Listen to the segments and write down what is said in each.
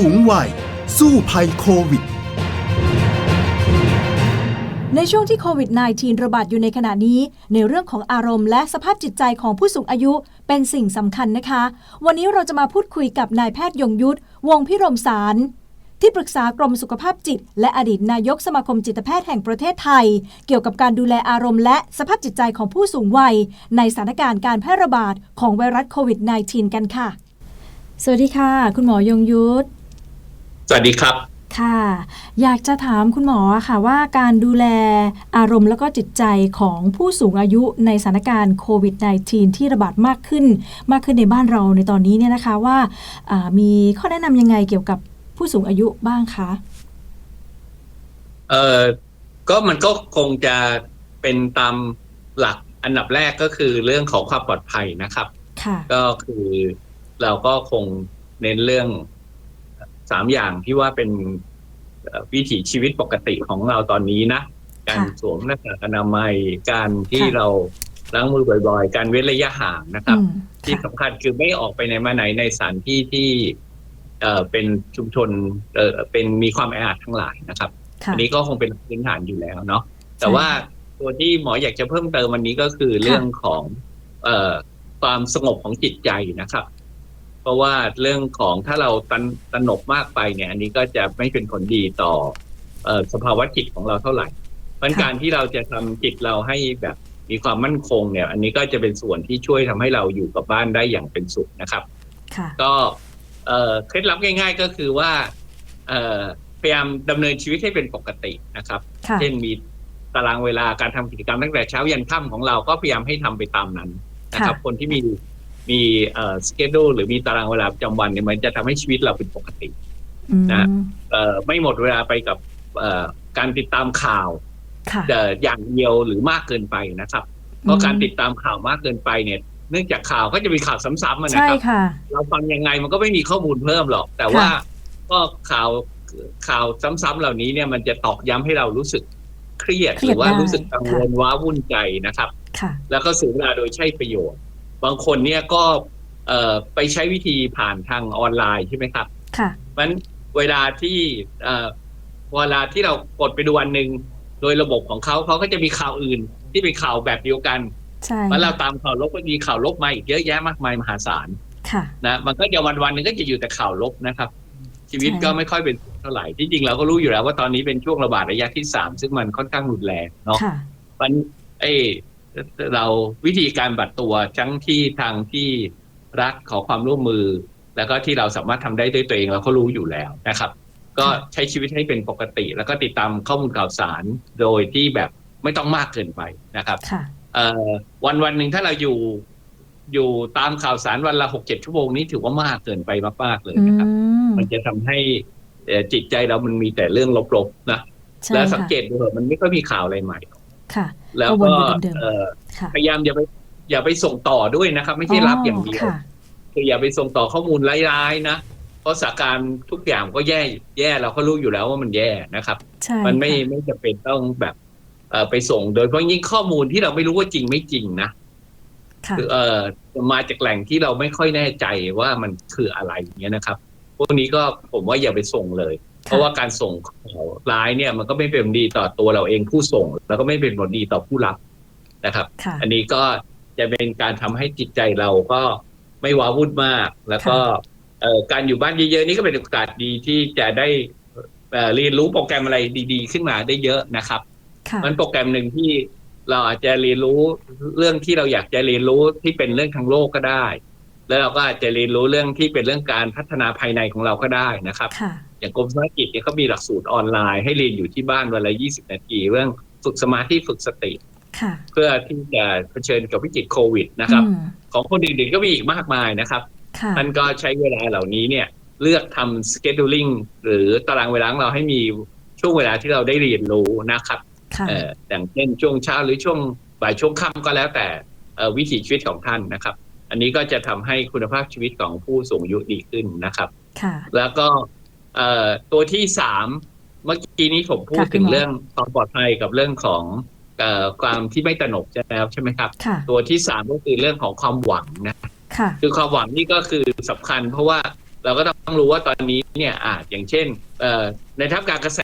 สูงวัย สู้ภัยโควิด ในช่วงที่โควิด -19 ระบาดอยู่ในขณะนี้ ในเรื่องของอารมณ์และสภาพจิตใจของผู้สูงอายุเป็นสิ่งสำคัญนะคะ วันนี้เราจะมาพูดคุยกับนายแพทย์ยงยุทธวงศ์พิรมสารที่ปรึกษากรมสุขภาพจิต และอดีตนายกสมาคมจิตแพทย์แห่งประเทศไทย เกี่ยวกับการดูแลอารมณ์และสภาพจิตใจของผู้สูงวัย ในสถานการณ์การแพร่ระบาดของไวรัสโควิด -19 กันค่ะ สวัสดีค่ะ คุณหมอยงยุทธ สวัสดีครับ ค่ะ อยากจะถามคุณหมอค่ะว่าการดูแลอารมณ์แล้วก็จิตใจของผู้สูงอายุในสถานการณ์โควิด -19 ที่ระบาดมากขึ้น มากขึ้นในบ้านเราในตอนนี้เนี่ยนะคะว่าอ่ามีข้อแนะนำยังไงเกี่ยวกับผู้สูงอายุบ้างคะเออก็มันก็คงจะเป็นตามหลักอันดับแรกก็คือเรื่องของความปลอดภัยนะครับค่ะก็คือเราก็คงเน้นเรื่อง สามอย่างที่ว่าเป็นเอ่อวิถีชีวิตปกติของเราตอนนี้นะ การค่ะสวมหน้ากากอนามัย การที่ค่ะเราล้างมือบ่อยๆ การเว้นระยะห่างนะครับอืมที่ค่ะสำคัญคือไม่ออกไปไหนมาไหนในสถานที่ที่เอ่อเป็นชุมชนเอ่อเป็นมีความแออัดทั้งหลายนะครับค่ะอันนี้ก็คงเป็นพื้นฐานอยู่แล้วเนาะแต่ใช่ว่าตัวที่หมออยากจะเพิ่มเติมวันนี้ก็คือเรื่องของเอ่อความสงบของจิตใจนะครับ เพราะว่าเรื่องของถ้าเราตันตระหนกมากไปเนี่ย อันนี้ก็จะไม่เป็นผลดีต่อเอ่อสภาวะจิตของเราเท่าไหร่เพราะฉะนั้นการที่เราจะทำจิตเราให้แบบมีความมั่นคงเนี่ย อันนี้ก็จะเป็นส่วนที่ช่วยทำให้เราอยู่กับบ้านได้อย่างเป็นสุขนะครับค่ะก็เอ่อเคล็ดลับง่าย ๆ ก็คือว่าเอ่อพยายามดำเนินชีวิตให้เป็นปกตินะครับค่ะเช่นมีตารางเวลาการทำกิจกรรมตั้งแต่เช้ายันค่ำของเราก็พยายามให้ทำไปตามนั้นนะครับค่ะคนที่มี มีเอ่อสเกดูหรือมีตารางเวลาประจำวันเนี่ยมันจะทำให้ชีวิตเราเป็นปกติอืมนะเอ่อไม่หมดเวลาไปกับเอ่อการติดตามข่าวค่ะเอ่ออย่างเดียวหรือมากเกินไปนะครับเพราะการติดตามข่าวมากเกินไปเนี่ย เนื่องจากข่าวก็จะมีข่าวซ้ำๆอะนะใช่ครับค่ะเราฟังยังไงมันก็ไม่มีข้อมูลเพิ่มหรอก แต่ว่าก็ข่าวข่าวซ้ำๆเหล่านี้เนี่ยมันจะตอกย้ำให้เรารู้สึกเครียดเครีหยดรือว่าได้รู้สึกกังวลว้าวุ่นใจนะครับค่ะแล้วก็เสียเวลาโดยใช้ประโยชน์ บางคนเนี่ยก็เอ่อไปใช้วิธีผ่านทางออนไลน์ใช่ไหมครับ ค่ะมันเวลาที่เอ่อเวลาที่เรากดไปดูวันหนึ่งโดยระบบของเขาเขาก็จะมีข่าวอื่น ที่เป็นข่าวแบบเดียวกันใช่มันเราตามข่าวลบก็มีข่าวลบมาอีกเยอะแยะมากมายมหาศาลค่ะนะมันก็จะวันวันๆหนึงก็จะอยู่แต่ข่าวลบนะครับ ชีวิตใช่ก็ไม่ค่อยเป็นสุขเท่าไหร่ที่จริงเราก็รู้อยู่แล้วว่าตอนนี้เป็นช่วงระบาดระยะที่สามซึ่งมันค่อนข้างรุนแรงเนาะค่ะมันเอ้ย เราวิธีการบัตรตัวทั้งที่ทางที่รัฐขอความร่วมมือ แล้วก็ที่เราสามารถทำได้ด้วยตัวเองเราก็รู้อยู่แล้วนะครับ ก็ใช้ชีวิตให้เป็นปกติ แล้วก็ติดตามข้อมูลข่าวสารโดยที่แบบไม่ต้องมากเกินไปนะครับค่ะเอ่อวันวันหนึ่งถ้าเราอยู่อยู่ตามข่าวสารวันละหกเจ็ดชั่วโมงนี้ถือว่ามากเกินไปมากๆเลยอืนะครับมมันจะทำให้เอ่อจิตใจเรามันมีแต่เรื่องลบๆนะใช่แล้วสังค่ะเกตดูเถอะมันไม่ค่อยมีข่าวอะไรใหม่ ค่ะ แล้วก็วนก็อยู่เดิมๆเอ่อค่ะพยายามอย่าไปอย่าไปส่งต่อด้วยนะครับ ไม่ใช่รับอย่างเดียวค่ะคืออย่าไปส่งต่อข้อมูลร้ายๆนะเพราะสถานการณ์ทุกอย่างก็แย่แย่เราก็รู้อยู่แล้วว่ามันแย่นะครับใช่มันไม่ค่ะไม่จำเป็นต้องแบบเอ่อไปส่งโดยเพราะยิ่งข้อมูลที่เราไม่รู้ว่าจริงไม่จริงนะค่ะคือเอ่อมาจากแหล่งที่เราไม่ค่อยแน่ใจว่ามันคืออะไรอย่างเงี้ยนะครับ พวกนี้ก็ผมว่าอย่าไปส่งเลย เพราะว่าการส่งข่าวร้ายเนี่ยมันก็ไม่เป็นผลดีต่อตัวเราเองผู้ส่ง แล้วก็ไม่เป็นผลดีต่อผู้รับนะครับค่ะอันนี้ก็จะเป็นการทำให้จิตใจเราก็ไม่ว้าวุ่นมาก แล้วก็เอ่อการอยู่บ้านเยอะๆนี่ก็เป็นโอกาสดีที่จะได้เอ่อเรียนรู้โปรแกรมอะไรดี ๆ ขึ้นมาได้เยอะนะครับค่ะมันโปรแกรมหนึ่งที่เราอาจจะเรียนรู้เรื่องที่เราอยากจะเรียนรู้ที่เป็นเรื่องทางโลกก็ได้ แล้วเราก็อาจจะเรียนรู้เรื่องที่เป็นเรื่องการพัฒนาภายในของเราก็ได้นะครับค่ะ อย่างกรมธุรกิจเนี่ยเขามีหลักสูตรออนไลน์ให้เรียนอยู่ที่บ้านวันละ 20 นาที เรื่องฝึกสมาธิฝึกสติค่ะเพื่อที่จะเผชิญกับวิกฤตโควิดนะครับอืมของคนอื่นๆก็มีอีกมากมายนะครับค่ะท่านก็ใช้เวลาเหล่านี้เนี่ยเลือกทำ scheduling หรือตารางเวลาของเราให้มีช่วงเวลาที่เราได้เรียนรู้นะครับค่ะเอ่ออย่างเช่นช่วงเช้าหรือช่วงบ่ายช่วงค่ำก็แล้วแต่เอ่อวิถีชีวิตของท่านนะครับ อันนี้ก็จะทำให้คุณภาพชีวิตของผู้สูงอายุดีขึ้นนะครับค่ะแล้วก็ เอ่อตัวที่สามเมื่อกี้นี้ผมพูดค่ะคุณถึงหมอเรื่องความปลอดภัยกับเรื่องของเอ่อความที่ไม่ตระหนกแล้วใช่ไหมครับค่ะตัวที่สามก็คือเรื่องของความหวังนะค่ะคือความหวังนี่ก็คือสำคัญ เพราะว่าเราก็ต้องรู้ว่าตอนนี้เนี่ยอาจอย่างเช่นเอ่อในทับการกระแส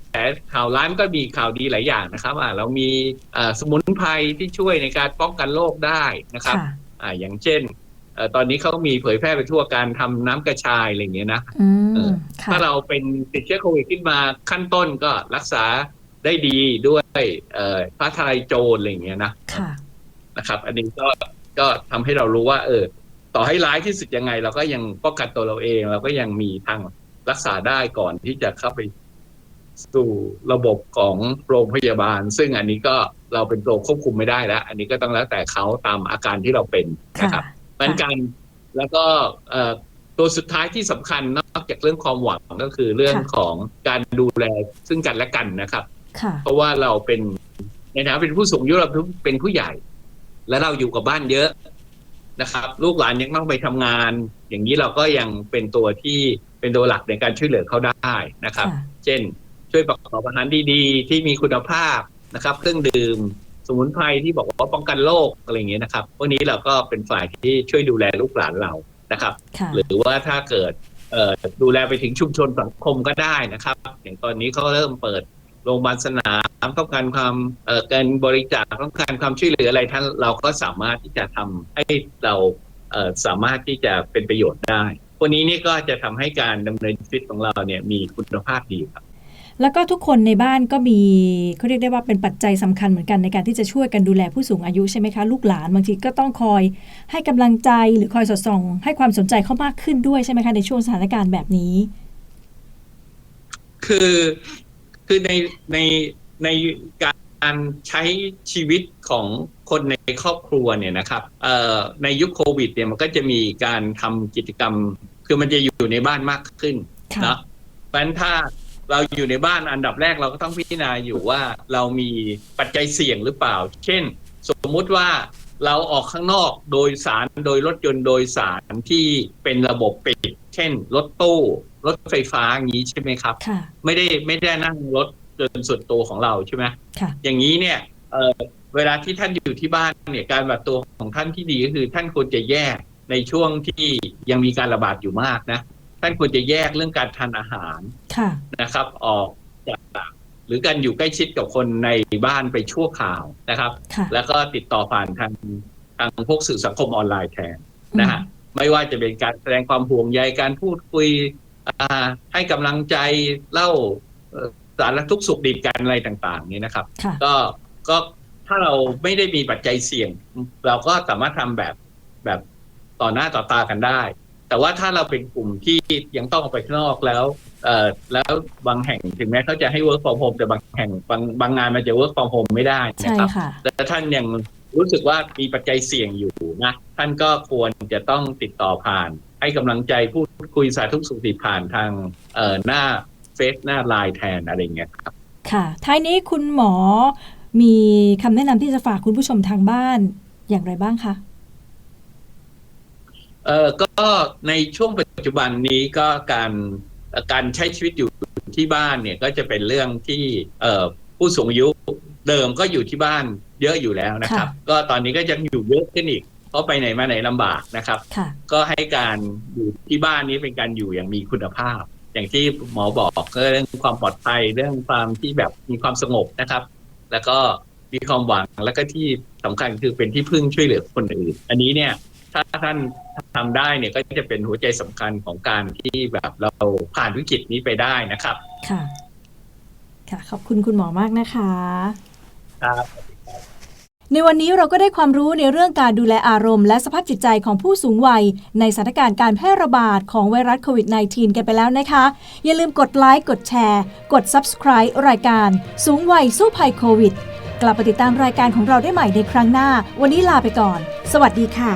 ข่าวร้ายมันก็มีข่าวดีหลายอย่างนะครับอ่าเรามีเอ่อสมุนไพรที่ช่วยในการป้องกันโรคได้นะครับค่ะอ่าอย่างเช่นเอ่อ ตอนนี้เขามีเผยแพร่ไปทั่วการทำน้ำกระชายอะไรอย่างเงี้ยนะอืเอมอค่ะถ้าเราเป็นติดเชื้อโควิดขึ้นมาขั้นต้นก็รักษาได้ดีด้วยเอ่อฟ้าทลายโจรอะไรอย่างเงี้ยนะค่ะนะครับ อันนี้ก็ก็ทำให้เรารู้ว่า เออ ต่อให้ร้ายที่สุดยังไง เราก็ยังป้องกันตัวเราเอง เราก็ยังมีทางรักษาได้ก่อนที่จะเข้าไปสู่ระบบของโรงพยาบาล ซึ่งอันนี้ก็เราเป็นตัวควบคุมไม่ได้แล้ว อันนี้ก็ต้องแล้วแต่เขาตามอาการที่เราเป็นนะค่ะครับ เหมือนกัน แล้วก็เอ่อตัวสุดท้ายที่สำคัญนอกจากเรื่องความหวังก็คือเรื่องค่ะของการดูแลซึ่งกันและกันนะครับค่ะเพราะว่าเราเป็นในฐานะเป็นผู้สูงอายุเราเป็นผู้ใหญ่ และเราอยู่กับบ้านเยอะนะครับ ลูกหลานยังต้องไปทำงาน อย่างนี้เราก็ยังเป็นตัวที่เป็นตัวหลักในการช่วยเหลือเขาได้นะครับค่ะเช่น ช่วยประกอบอาหารดีๆ ที่มีคุณภาพนะครับ เครื่องดื่มส มุนไพรที่บอกว่าป้องกันโรคอะไรอย่างเงี้ยนะครับ พวกนี้เราก็เป็นฝ่ายที่ช่วยดูแลลูกหลานเรานะครับค่ะหรือว่าถ้าเกิดเอ่อดูแลไปถึงชุมชนสังคมก็ได้นะครับ อย่างตอนนี้เขาเริ่มเปิดโรงพยาบาลสนามต้องการความเอ่อการบริจาคต้องการความช่วยเหลืออะไรท่านเราก็สามารถที่จะทำให้เราเอ่อสามารถที่จะเป็นประโยชน์ได้พวกนี้นี่ก็จะทำให้การดำเนินชีวิตของเราเนี่ยมีคุณภาพดีครับ แล้วก็ทุกคนในบ้านก็มีเขาเรียกได้ว่าเป็นปัจจัยสำคัญเหมือนกันในการที่จะช่วยกันดูแลผู้สูงอายุใช่ไหมคะลูกหลานบางทีก็ต้องคอยให้กำลังใจหรือคอยสอดส่อง ให้ความสนใจเขามากขึ้นด้วยใช่ไหมคะในช่วงสถานการณ์แบบนี้ คือคือในในในการใช้ชีวิตของคนในครอบครัวเนี่ยนะครับเอ่อในยุคโควิดเนี่ยมันก็จะมีการทำกิจกรรม คือมันจะอยู่ในบ้านมากขึ้นค่ะเนาะเพราะฉะนั้นถ้า เราอยู่ในบ้านอันดับแรกเราก็ต้องพิจารณาอยู่ว่าเรามีปัจจัยเสี่ยงหรือเปล่า เช่น สมมุติว่าเราออกข้างนอกโดยสารโดยรถยนต์โดยสารที่เป็นระบบปิด เช่น รถตู้รถไฟฟ้าอย่างนี้ใช่ไหมครับค่ะไม่ได้ไม่ได้นั่งรถยนต์ส่วนตัวของเราใช่ไหมค่ะอย่างนี้เนี่ยเอ่อเวลาที่ท่านอยู่ที่บ้านเนี่ยการแบบตัวของท่านที่ดีก็คือท่านควรจะแยกในช่วงที่ยังมีการระบาดอยู่มากนะ ท่านควรจะแยกเรื่องการทานอาหารค่ะนะครับ ออกจากหรือการอยู่ใกล้ชิดกับคนในบ้านไปชั่วคราวนะครับค่ะแล้วก็ติดต่อผ่านทางทางพวกสื่อสังคมออนไลน์แทนนะฮะไม่ว่าจะเป็นการแสดงความห่วงใยการพูดคุยอ่าให้กำลังใจเล่าเอ่อสารทุกข์สุขดิบกันอะไรต่าง ๆ นี่นะครับค่ะก็ก็ถ้าเราไม่ได้มีปัจจัยเสี่ยง เราก็สามารถทำแบบแบบต่อหน้าต่อตากันได้ แต่ว่าถ้าเราเป็นกลุ่มที่ยังต้องออกไปข้างนอกแล้วเอ่อแล้วบางแห่งถึงแม้เขาจะให้ work from home แต่บางแห่งบางบางงานมันจะ work from home ไม่ได้ใช่นะครับค่ะ แต่ท่านยังรู้สึกว่ามีปัจจัยเสี่ยงอยู่นะท่านก็ควรจะต้องติดต่อผ่าน ให้กำลังใจพูดคุยสาธุสุขดิบผ่านทางเอ่อหน้าเฟซหน้าไลน์แทนอะไรเงี้ยครับ ค่ะ ท้ายนี้คุณหมอมีคำแนะนำที่จะฝากคุณผู้ชมทางบ้านอย่างไรบ้างคะ เอ่อก็ในช่วงปัจจุบันนี้ก็การเอ่อการใช้ชีวิตอยู่ที่บ้านเนี่ยก็จะเป็นเรื่องที่เอ่อผู้สูงอายุเดิมก็อยู่ที่บ้านเยอะอยู่แล้วนะครับค่ะก็ตอนนี้ก็ยังอยู่เยอะขึ้นอีกเพราะไปไหนมาไหนลำบากนะครับค่ะก็ให้การอยู่ที่บ้านนี้เป็นการอยู่อย่างมีคุณภาพ อย่างที่หมอบอกก็เรื่องความปลอดภัยเรื่องความที่แบบมีความสงบนะครับ แล้วก็มีความหวังแล้วก็ที่สำคัญคือเป็นที่พึ่งช่วยเหลือคนอื่น อันนี้เนี่ย ถ้าท่านทำได้เนี่ยก็จะเป็นหัวใจสำคัญของการที่แบบเราผ่านวิกฤตนี้ไปได้นะครับ ค่ะ ค่ะ ขอบคุณคุณหมอมากนะคะ ครับ ในวันนี้เราก็ได้ความรู้ในเรื่องการดูแลอารมณ์และสภาพจิตใจของผู้สูงวัย ในสถานการณ์การแพร่ระบาดของไวรัสโควิด -19 กันไปแล้วนะคะ อย่าลืมกดไลค์กดแชร์ กด Subscribe รายการ สูงวัยสู้ภัยโควิด กลับไปติดตามรายการของเราได้ใหม่ในครั้งหน้า วันนี้ลาไปก่อน สวัสดีค่ะ